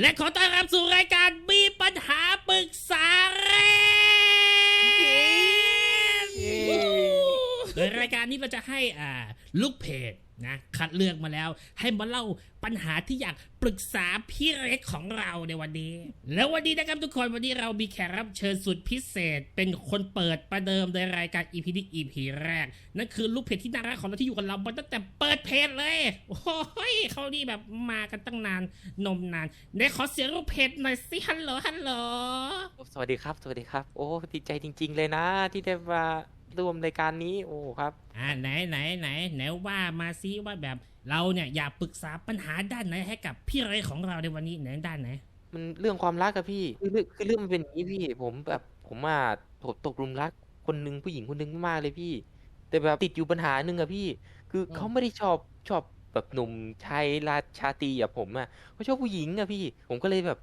และขอต้อนรับสู่รายการมีปัญหาปรึกษาเรน เย้ โดยรายการนี้ เราจะให้อ่าลูกเพจนะคัดเลือกมาแล้วให้มาเล่าปัญหาที่อยากปรึกษาพี่เล็กของเราในวันนี้ แล้ววันนี้นะครับทุกคนวันนี้เรามีแขกรับเชิญสุดพิเศษ เป็นคนเปิดประเดิมในรายการ EP นี้ EP แรก นั่นคือลูกเพจที่น่ารักของเราที่อยู่กับเรามาตั้งแต่เปิดเพจเลย โอ้ยเขานี่แบบมากันตั้งนานนมนานเดี๋ยวขอเสียงลูกเพจหน่อยสิฮัลโหลฮัลโหลสวัสดีครับ สวัสดีครับ โอ้ดีใจจริง ๆ เลยนะ ที่ได้มา ร่วมรายการนี้โอ้ครับอ่าไหนไหนไหนไหนว่ามาซิว่าแบบเราเนี่ยอยากปรึกษาปัญหาด้านไหนให้กับพี่เรของเราในวันนี้ไหนด้านไหน มันเรื่องความรักอะพี่คือเรื่องคือเรื่องมันเป็นอย่างนี้พี่ ผมแบบผมอะผมตกหลุมรักคนหนึ่งผู้หญิงคนหนึ่งมากเลยพี่ แต่แบบติดอยู่ปัญหาหนึ่งอะพี่ คือเขาไม่ได้ชอบชอบแบบหนุ่มชายราชาตรีอะผมอะเขาชอบผู้หญิงอะพี่ ผมก็เลยแบบ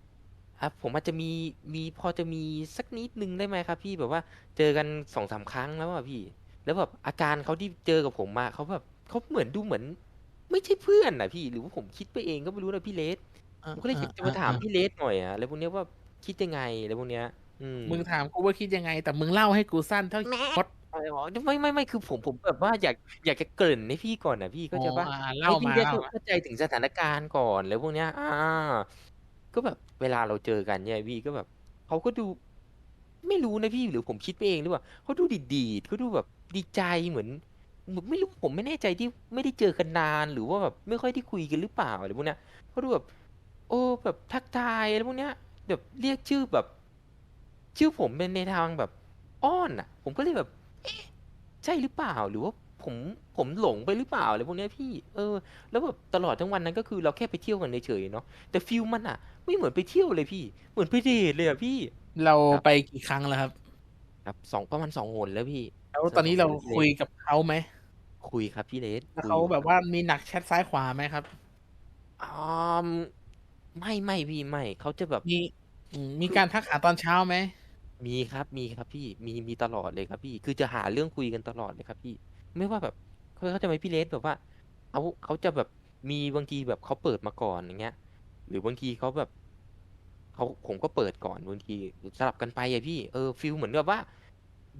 ครับ ผมอาจจะมี มีพอจะมีสักนิดนึงได้ไหมครับพี่แบบว่าเจอกันสองสามครั้งแล้วอะพี่ แล้วแบบอาการเขาที่เจอกับผมมาเขาแบบเขาเหมือนดูเหมือน ไม่ใช่เพื่อนนะพี่ หรือว่าผมคิดไปเองก็ไม่รู้นะพี่เลสผมก็เลยจะมาถามพี่เลสหน่อยอะอะไรพวกเนี้ยว่าคิดยังไงอะไรพวกเนี้ย อืม มึงถามกูว่าคิดยังไง แต่มึงเล่าให้กูสั้นเท่าพดอะไรหรอไม่ไม่ไม่คือผมผมแบบว่าอยากอยากจะเกริ่นให้พี่ก่อนนะพี่ก็จะว่าอ๋ออ่าให้เล่าพี่มาได้เล่ามาเข้าใจถึงสถานการณ์ก่อนแล้วพวกเนี้ย อ่า ก็แบบเวลาเราเจอกันเนี่ยพี่ก็แบบเขาก็ดู ไม่รู้นะพี่หรือผมคิดไปเองหรือเปล่าเขาดูดีดีเขาดูแบบดีใจเหมือนเหมือนไม่รู้ผมไม่แน่ใจที่ไม่ได้เจอกันนาน หรือว่าแบบไม่ค่อยได้คุยกันหรือเปล่าอะไรพวกเนี้ยเขาดูแบบ โอ้แบบทักทายอะไรพวกเนี้ยแบบเรียกชื่อแบบ ชื่อผมเป็นในทางแบบ อ้อนอะ ผมก็เลยแบบ เอ๊ะใช่หรือเปล่าหรือว่า ผมผมหลงไปหรือเปล่าอะไรพวกเนี้ยพี่ เออ แล้วแบบตลอดทั้งวันนั้นก็คือเราแค่ไปเที่ยวกันเฉยๆเนาะ แต่ฟิลมันอะไม่เหมือนไปเที่ยวเลยพี่ เหมือนไปเดทเลยอะพี่ เราครับไปกี่ครั้งแล้วครับ ครับสองประมาณสองหนแล้วพี่แล้วตอนนี้เราคุยกับเขาไหมคุยครับพี่เลสแล้วคุยเขาแบบว่ามีหนักแชทซ้ายขวาไหมครับอ่าไม่ไม่พี่ไม่เขาจะแบบมีอืมมีการทักหาตอนเช้าไหม มีครับมีครับพี่มีมีตลอดเลยครับพี่ คือจะหาเรื่องคุยกันตลอดเลยครับพี่ ไม่ว่าแบบเขาเขาใจะไหมพี่เลสแบบว่าเขาเขาจะแบบมีบางทีแบบเขาเปิดมาก่อนอย่างเงี้ย หรือบางทีเขาแบบเขาผมก็เปิดก่อนบางทีสลับกันไปอะพี่เออฟิลเหมือนกับว่า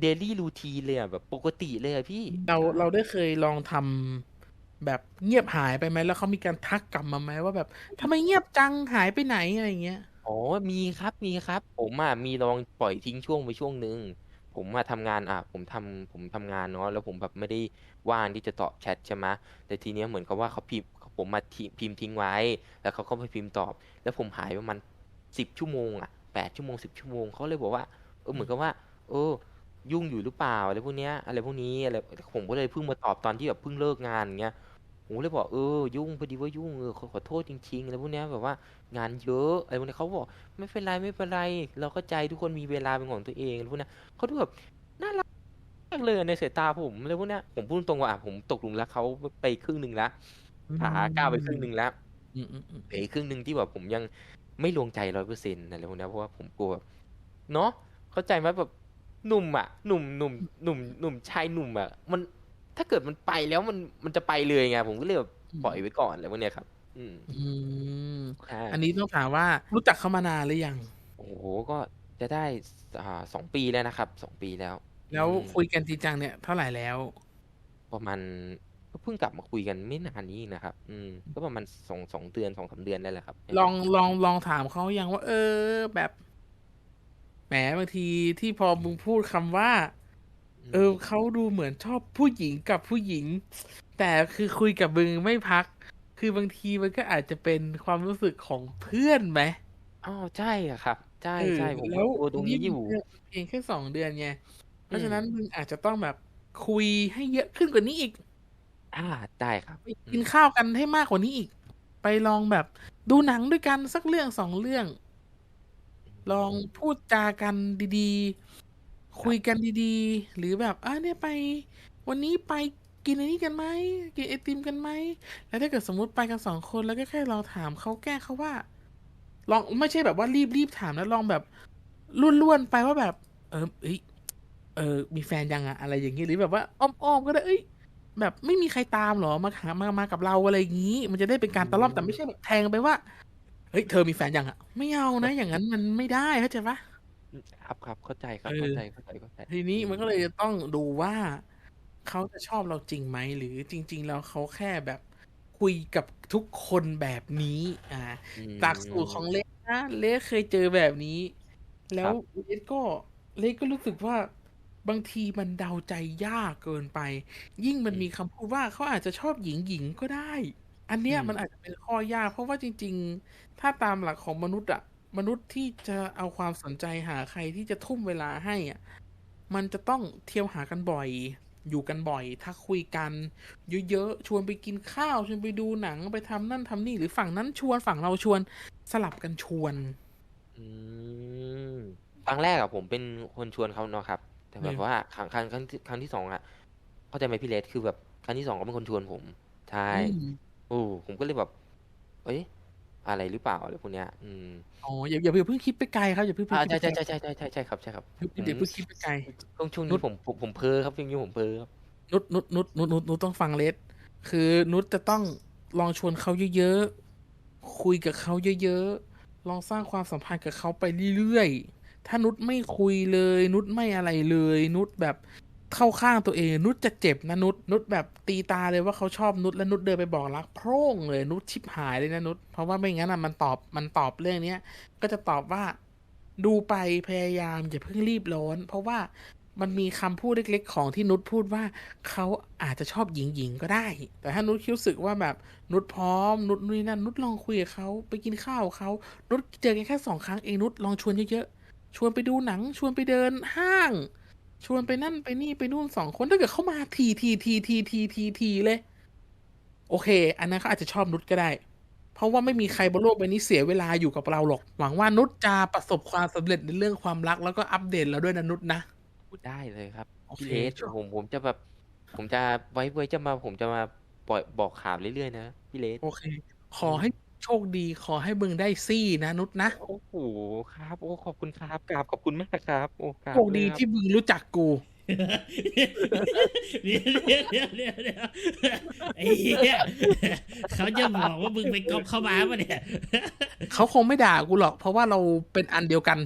เดลี่รูทีเลยอะแบบปกติเลยอะพี่เราเราได้เคยลองทำแบบเงียบหายไปไหมแล้วเขามีการทักกลับมาไหมว่าแบบทำไมเงียบจังหายไปไหนอะไรอย่างเงี้ย อ๋อ มีครับ มีครับ ผมอะมีลองปล่อยทิ้งช่วงไปช่วงหนึ่ง ผมมาทำงานอะ ผมทำผมทำงานเนาะ แล้วผมแบบไม่ได้ว่างที่จะตอบแชทใช่ไหมแต่ทีเนี้ยเหมือนกับว่าเขาพิมพ์ผมมาทิพิมพ์ทิ้งไว้ แล้วเขาก็ไปพิมพ์ตอบ แล้วผมหายประมาณสิบชั่วโมงอะแปดชั่วโมงสิบชั่วโมงเขาเลยบอกว่า เออ เหมือนกับว่า เออ ยุ่งอยู่หรือเปล่าอะไรพวกเนี้ย อะไรพวกนี้ อะไร ผมก็เลยเพิ่งมาตอบตอนที่แบบเพิ่งเลิกงานอย่างเงี้ย ผมก็เลยบอกเออยุ่งพอดีว่ายุ่งเออขอขอโทษจริงๆอะไรพวกเนี้ยแบบว่างานเยอะอะไรพวกเนี้ยเขาบอกไม่เป็นไรไม่เป็นไร เราเข้าใจทุกคนมีเวลาเป็นของตัวเองอะไรพวกเนี้ยเขาดูแบบน่ารักมากเลยในสายตาผมอะไรพวกเนี้ยผมพูดตรงว่าอะผมตกหลุมรักเขาไปครึ่งหนึ่งแล้วขาก้าวไปครึ่งหนึ่งแล้วอืมอืมอืมเหลืออีกครึ่งหนึ่งที่แบบผมยังไม่ลงใจร้อยเปอร์เซ็นต์อะไรพวกเนี้ยเพราะว่าผมกลัวแบบเนาะเข้าใจไหมแบบหนุ่มอะหนุ่มหนุ่มหนุ่มหนุ่มชายหนุ่มอะมัน ถ้าเกิดมันไปแล้วมันมันจะไปเลยไงผมก็เลยแบบปล่อยไว้ก่อนอะไรพวกเนี้ยครับ อืมอืมใช่อันนี้ต้องถามว่ารู้จักเขามานานหรือยัง โอ้โหก็จะได้อ่าสองปีแล้วนะครับสองปีแล้ว แล้วอืม คุยกันจริงจังเนี่ยเท่าไหร่แล้ว ประมาณก็เพิ่งกลับมาคุยกันไม่นานนี้นะครับ อืม ก็ประมาณสองสองเดือนสองสามเดือนได้แหละครับ ลองลองลองถามเขายังว่า เออ แบบแหมบางทีที่พอมึงพูดคำว่า เออเขาดูเหมือนชอบผู้หญิงกับผู้หญิง แต่คือคุยกับมึงไม่พัก คือบางทีมันก็อาจจะเป็นความรู้สึกของเพื่อนไหมอ๋อใช่อะครับ ใช่เออใช่ผมแล้วก็กลัวตรงนี้อยู่มัเพียงแค่สองเดือนไงเพราะฉะนั้นอืมมึงอาจจะต้องแบบคุยให้เยอะขึ้นกว่านี้อีก อ่าได้ครับไปกินข้าวกันให้มากกว่านี้อีก ไปลองแบบดูหนังด้วยกันสักเรื่องสองเรื่อง ลองพูดจากันดีๆ คุยกันดีๆ หรือแบบอะเนี่ยไป วันนี้ไปกินอันนี้กันไหมกินไอติมกันไหมแล้วถ้าเกิดสมมติไปกันสองคนแล้วก็แค่ลองถามเขาแก้เขาว่า ลองไม่ใช่แบบว่ารีบรีบถามแล้วลองแบบล้วนๆไปว่าแบบ เออเอ้ยเออ มีแฟนยังอะอะไรอย่างงี้หรือแบบว่าอ้อมๆก็ได้เอ้ยแบบไม่มีใครตามหรอมาหามามากับเราอะไรอย่างนี้ มันจะได้เป็นการตะล่อมแต่ไม่ใช่แบบแทงไปว่าเฮ้ยเธอมีแฟนยังอะไม่เอานะ อย่างนั้นมันไม่ได้เข้าใจปะ ครับครับ เข้าใจครับ เออเข้าใจ เข้าใจ เข้าใจ ทีนี้อืมันก็เลยจะต้องดูว่าเขาจะชอบเราจริงไหม หรือจริง ๆ แล้วเขาแค่แบบคุยกับทุกคนแบบนี้ อ่าอืม จากสูตรของเลสนะเลสเคยเจอแบบนี้แล้วเลสก็เลสก็รู้สึกว่าบางทีมันเดาใจยากเกินไป ยิ่งมันมีคำพูดว่าเขาอาจจะชอบหญิงหญิงก็ได้ อันเนี้ยมันอาจจะเป็นข้อยาก เพราะว่าจริง ๆ ถ้าตามหลักของมนุษย์อะ มนุษย์ที่จะเอาความสนใจหาใครที่จะทุ่มเวลาให้อะมันจะต้องเที่ยวหากันบ่อย อยู่กันบ่อย ถ้าคุยกัน เยอะๆ ชวนไปกินข้าว ชวนไปดูหนังไปทำนั่นทำนี่หรือฝั่งนั้นชวนฝั่งเราชวนสลับกันชวน อืมครั้งแรกอะผมเป็นคนชวนเขาเนาะครับ แต่แบบอืมว่าครั้งครั้งครั้งที่ครั้งที่สองอะเข้าใจไหมพี่เลสคือแบบครั้งที่สองก็เป็นคนชวนผมใช่อืมโอ้ผมก็เลยแบบ เอ้ย อะไรหรือเปล่าอะไรพวกเนี้ยอืมอ๋ออย่าอย่าอย่าเพิ่งคิดไปไกลครับอย่าเพิ่งอ่าคิดใช่ไปใช่ไกลใช่ใช่ใช่ใช่ใช่ครับใช่ครับอย่าอย่าเพิ่งคิดไปไกล ช่วงช่วงนุนี้ช ผมผมผมเพ้อครับช่วงนี้ผมเพ้อครับนุชนุชนุชนุชนุชนุชต้องฟังเลสคือนุชจะต้องลองชวนเขาเยอะๆ คุยกับเขาเยอะๆ ลองสร้างความสัมพันธ์กับเขาไปเรื่อยๆ ถ้านุชไม่คุยเลย นุชไม่อะไรเลย นุชแบบ เข้าข้างตัวเองนุชจะเจ็บนะนุชนุชแบบตีตาเลยว่าเขาชอบนุชแล้วนุชเดินไปบอกรักโพร่งเลยนุชชิบหายเลยนะนุชเพราะว่าไม่งั้นอะมันตอบมันตอบเรื่องเนี้ยก็จะตอบว่าดูไปพยายามอย่าเพิ่งรีบร้อน เพราะว่ามันมีคำพูดเล็ก ๆ ของที่นุชพูดว่าเขาอาจจะชอบหญิงๆก็ได้ แต่ถ้านุชรู้สึกว่าแบบนุชพร้อมนุชนี่นั่นนุชลองคุยกับเขาไปกินข้าวเขานุชเจอกันแค่สองครั้งเองนุชลองชวนเยอะๆชวนไปดูหนังชวนไปเดินห้าง ชวนไปนั่นไปนี่ไปนู่นสองคนถ้าเกิดเขามาทีทีทีทีทีทีทีเลย โอเค อันนั้นเขาอาจจะชอบนุชก็ได้ เพราะว่าไม่มีใครบนโลกใบนี้เสียเวลาอยู่กับเราหรอก หวังว่านุชจะประสบความสำเร็จในเรื่องความรัก แล้วก็อัปเดตเราด้วยนะนุชนะพูดได้เลยครับโอเคพี่เลสผมผมจะแบบ ผมจะไว้ไว้จะมาผมจะมาปล่อยบอกข่าวเรื่อยๆนะพี่เลสโอเค ขอให้ โชคดีขอให้มึงได้ซี่นะนุชนะ โอ้โหครับ โอ้ขอบคุณครับกราบขอบคุณมากครับ โอ้กราบโชคดีเลยรับ ที่มึงรู้จักกู เดี๋ยวเดี๋ยวเดี๋ยวเดี๋ยวเดี๋ยวไอ้เหี้ยเขาจะบอกว่ามึงไปก๊อปเข้ามาปะเนี่ย เขาคงไม่ด่ากูหรอก เพราะว่าเราเป็นอันเดียวกัน